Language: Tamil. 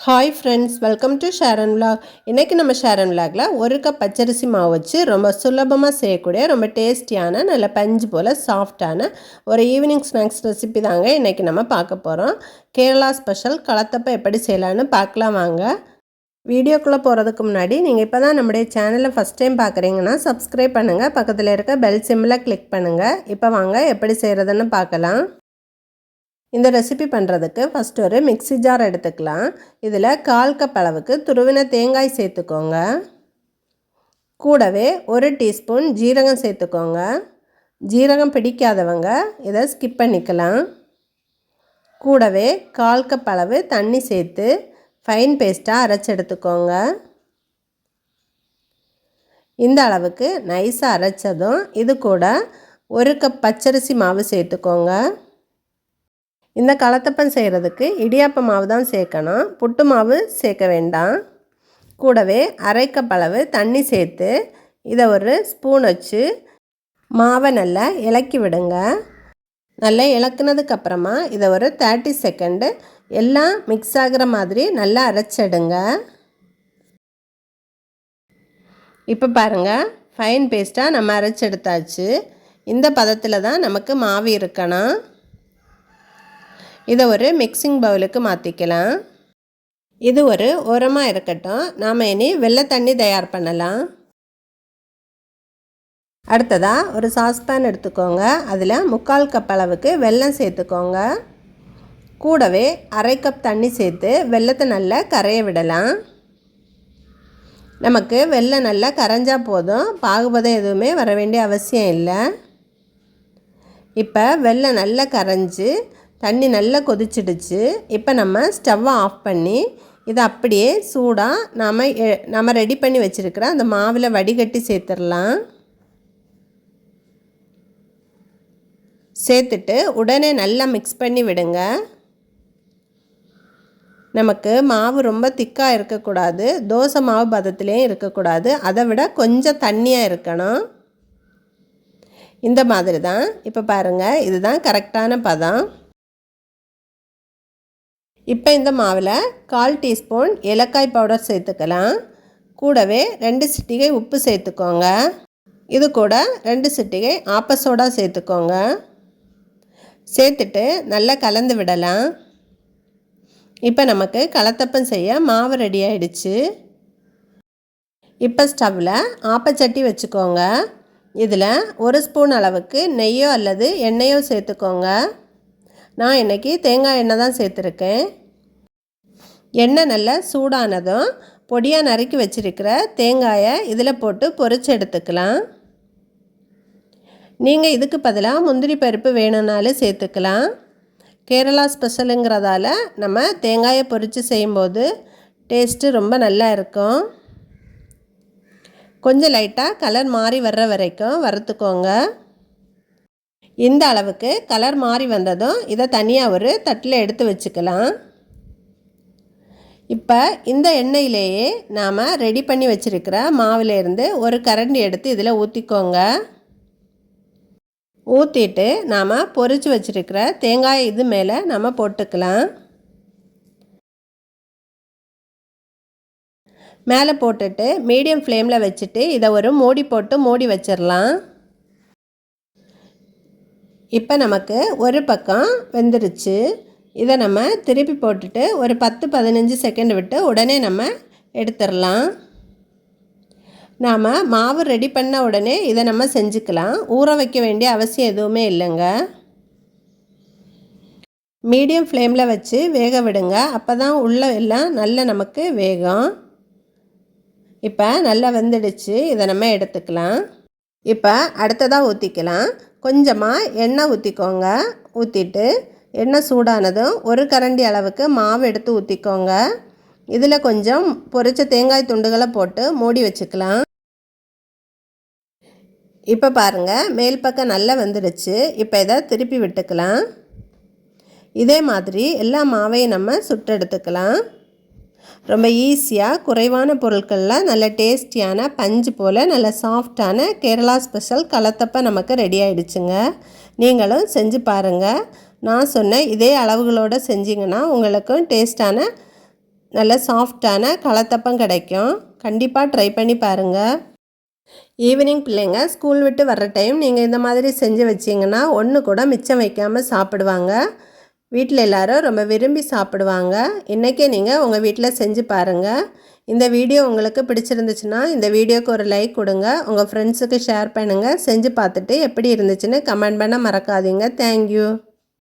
Hi friends welcome to Sharon vlog இன்றைக்கி நம்ம ஷேரன் விலாகில் ஒரு கப் பச்சரிசி மாவு வச்சு ரொம்ப சுலபமாக செய்யக்கூடிய ரொம்ப டேஸ்டியான நல்ல பஞ்சு போல் சாஃப்டான ஒரு ஈவினிங் ஸ்நாக்ஸ் ரெசிபி தாங்க இன்றைக்கி நம்ம பார்க்க போகிறோம் கேரளா ஸ்பெஷல் கலத்தப்பை எப்படி செய்யலான்னு பார்க்கலாம் வாங்க. வீடியோக்குள்ளே போகிறதுக்கு முன்னாடி நீங்கள் இப்போ தான் நம்முடைய சேனலை ஃபஸ்ட் டைம் பார்க்குறீங்கன்னா சப்ஸ்கிரைப் பண்ணுங்கள் பக்கத்தில் இருக்க பெல் சிம்மில் கிளிக் பண்ணுங்கள் இப்போ வாங்க எப்படி செய்கிறதுன்னு பார்க்கலாம். இந்த ரெசிபி பண்ணுறதுக்கு ஃபஸ்ட் ஒரு மிக்சி ஜார் எடுத்துக்கலாம். இதில் கால் கப் அளவுக்கு துருவின தேங்காய் சேர்த்துக்கோங்க. கூடவே ஒரு டீஸ்பூன் ஜீரகம் சேர்த்துக்கோங்க. ஜீரகம் பிடிக்காதவங்க இதை ஸ்கிப் பண்ணிக்கலாம். கூடவே கால் கப் அளவு தண்ணி சேர்த்து ஃபைன் பேஸ்ட்டாக அரைச்சி எடுத்துக்கோங்க. இந்த அளவுக்கு நைஸாக அரைச்சதும் இது கூட ஒரு கப் பச்சரிசி மாவு சேர்த்துக்கோங்க. இந்த கலத்தப்பம் செய்கிறதுக்கு இடியாப்ப மாவு தான் சேர்க்கணும். புட்டு மாவு சேர்க்க வேண்டாம். கூடவே அரைக்கப்பளவு அளவு தண்ணி சேர்த்து இதை ஒரு ஸ்பூன் வச்சு மாவை நல்லா இலக்கி விடுங்க. நல்லா இலக்குனதுக்கப்புறமா இதை ஒரு தேர்ட்டி செகண்டு எல்லாம் மிக்ஸ் ஆகிற மாதிரி நல்லா அரைச்சிடுங்க. இப்போ பாருங்கள் ஃபைன் பேஸ்ட்டாக நம்ம அரைச்செடுத்தாச்சு. இந்த பதத்தில் தான் நமக்கு மாவு இருக்கணும். இதை ஒரு மிக்சிங் பவுலுக்கு மாற்றிக்கலாம் இது ஒரு உரமாக இருக்கட்டும். நாம் இனி வெள்ளை தண்ணி தயார் பண்ணலாம். அடுத்ததாக ஒரு சாஸ்பேன் எடுத்துக்கோங்க. அதில் முக்கால் கப் அளவுக்கு வெல்லம் சேர்த்துக்கோங்க. கூடவே அரை கப் தண்ணி சேர்த்து வெள்ளத்தை நல்லா கரைய விடலாம். நமக்கு வெள்ளம் நல்லா கரைஞ்சால் போதும். பாகுபதம் எதுவுமே வர வேண்டிய அவசியம் இல்லை. இப்போ வெள்ளம் நல்லா கரைஞ்சி தண்ணி நல்லா கொதிச்சிடுச்சு. இப்போ நம்ம ஸ்டவ்வை ஆஃப் பண்ணி இதை அப்படியே சூடாக நாம் நம்ம ரெடி பண்ணி வச்சுருக்கிற அந்த மாவில் வடிகட்டி சேர்த்துடலாம். சேர்த்துட்டு உடனே நல்லா மிக்ஸ் பண்ணி விடுங்க. நமக்கு மாவு ரொம்ப திக்காக இருக்கக்கூடாது. தோசை மாவு பதத்துலேயும் இருக்கக்கூடாது. அதை விட கொஞ்சம் தண்ணியாக இருக்கணும். இந்த மாதிரி தான் இப்போ பாருங்கள் இதுதான் கரெக்டான பதம். இப்போ இந்த மாவில் கால் டீஸ்பூன் ஏலக்காய் பவுடர் சேர்த்துக்கலாம். கூடவே ரெண்டு சிட்டிகை உப்பு சேர்த்துக்கோங்க. இது கூட ரெண்டு சிட்டிகை ஆப்பசோடா சேர்த்துக்கோங்க. சேர்த்துட்டு நல்லா கலந்து விடலாம். இப்போ நமக்கு கலத்தப்பம் செய்ய மாவு ரெடி ஆயிடுச்சு. இப்போ ஸ்டவ்வில் ஆப்பச்சட்டி வச்சுக்கோங்க. இதில் ஒரு ஸ்பூன் அளவுக்கு நெய்யோ அல்லது எண்ணெயோ சேர்த்துக்கோங்க. நான் இன்றைக்கி தேங்காய் எண்ணெய் தான் சேர்த்துருக்கேன். எண்ணெய் நல்லா சூடானதும் பொடியாக நறுக்கி வச்சுருக்கிற தேங்காயை இதில் போட்டு பொறிச்சு எடுத்துக்கலாம். நீங்கள் இதுக்கு பதிலாக முந்திரி பருப்பு வேணும்னாலும் சேர்த்துக்கலாம். கேரளா ஸ்பெஷலுங்கிறதால நம்ம தேங்காயை பொறித்து செய்யும்போது டேஸ்ட்டு ரொம்ப நல்லா இருக்கும். கொஞ்சம் லைட்டாக கலர் மாறி வர்ற வரைக்கும் வறுத்துக்கோங்க. இந்த அளவுக்கு கலர் மாறி வந்ததும் இதை தனியாக ஒரு தட்டில் எடுத்து வச்சுக்கலாம். இப்போ இந்த எண்ணெயிலேயே நாம் ரெடி பண்ணி வச்சுருக்கிற மாவிலேருந்து ஒரு கரண்டி எடுத்து இதில் ஊற்றிக்கோங்க ஊற்றிட்டு நாம் பொறிச்சு வச்சுருக்கிற தேங்காய் இது மேலே நம்ம போட்டுக்கலாம். மேலே போட்டுட்டு மீடியம் ஃப்ளேமில் வச்சுட்டு இதை ஒரு மூடி போட்டு மூடி வச்சிடலாம் இப்போ நமக்கு ஒரு பக்கம் வெந்துருச்சு. இதை நம்ம திருப்பி போட்டுட்டு ஒரு பத்து பதினஞ்சு செகண்ட் விட்டு உடனே நம்ம எடுத்துடலாம். நாம் மாவு ரெடி பண்ண உடனே இதை நம்ம செஞ்சுக்கலாம். ஊற வைக்க வேண்டிய அவசியம் எதுவுமே இல்லைங்க. மீடியம் ஃப்ளேமில் வச்சு வேக விடுங்க. அப்போ தான் உள்ள எல்லாம் நல்ல நமக்கு வேகம். இப்போ நல்லா வெந்துடுச்சு. இதை நம்ம எடுத்துக்கலாம். இப்போ அடுத்ததாக ஊற்றிக்கலாம் கொஞ்சமாக எண்ணெய் ஊற்றிக்கோங்க ஊற்றிட்டு எண்ணெய் சூடானதும் ஒரு கரண்டி அளவுக்கு மாவு எடுத்து ஊற்றிக்கோங்க இதில் கொஞ்சம் பொரிச்ச தேங்காய் துண்டுகளை போட்டு மூடி வச்சுக்கலாம். இப்போ பாருங்கள் மேல் பக்கம் நல்லா வந்துடுச்சு இப்போ இதை திருப்பி விட்டுக்கலாம். இதே மாதிரி எல்லா மாவையும் நம்ம சுட்டு எடுத்துக்கலாம். ரொம்ப ஈஸியாக குறைவான பொருட்களில் நல்ல டேஸ்டியான பஞ்சு போல் நல்ல சாஃப்டான கேரளா ஸ்பெஷல் கலத்தப்ப நமக்கு ரெடி ஆகிடுச்சுங்க நீங்களும் செஞ்சு பாருங்கள் நான் சொன்ன இதே அளவுகளோடு செஞ்சிங்கன்னா உங்களுக்கும் டேஸ்ட்டான நல்ல சாஃப்டான கலத்தப்பம் கிடைக்கும். கண்டிப்பாக ட்ரை பண்ணி பாருங்கள் ஈவினிங் பிள்ளைங்க ஸ்கூல் விட்டு வர்ற டைம் நீங்கள் இந்த மாதிரி செஞ்சு வச்சிங்கன்னா ஒன்று கூட மிச்சம் வைக்காமல் சாப்பிடுவாங்க. வீட்டில் எல்லாரும் ரொம்ப விரும்பி சாப்பிடுவாங்க. இன்றைக்கே நீங்கள் உங்கள் வீட்டில் செஞ்சு பாருங்கள் இந்த வீடியோ உங்களுக்கு பிடிச்சிருந்துச்சுன்னா இந்த வீடியோக்கு ஒரு லைக் கொடுங்க. உங்கள் ஃப்ரெண்ட்ஸுக்கு ஷேர் பண்ணுங்கள் செஞ்சு பார்த்துட்டு எப்படி இருந்துச்சுன்னு கமெண்ட் பண்ண மறக்காதீங்க. தேங்க்யூ